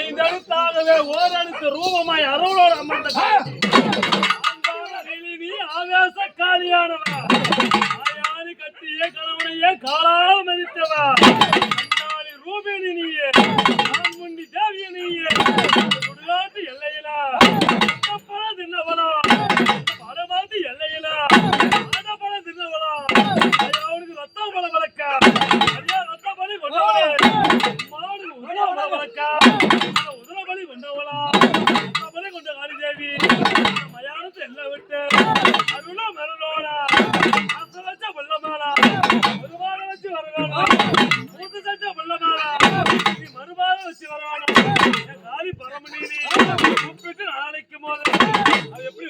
ஐந்தெழுத்தாகவே ஓரழுத்து ரூபமாய் அருளோடு அமர்ந்த தேடி வந்தவளா? அவனை கொண்ட காளி தேவி மயானத்தை எல்லாம் விட்டு அருணா மரணோடா அசை வச்ச வெள்ளமாளா. மறுபாட வச்சு வரவேணா மூத்து சச்சா வெள்ளமாளா. நீ மறுபாட வச்சு வரவேணா என் காளி பரமணி கூப்பிட்டு நாளைக்கும் போது அது எப்படி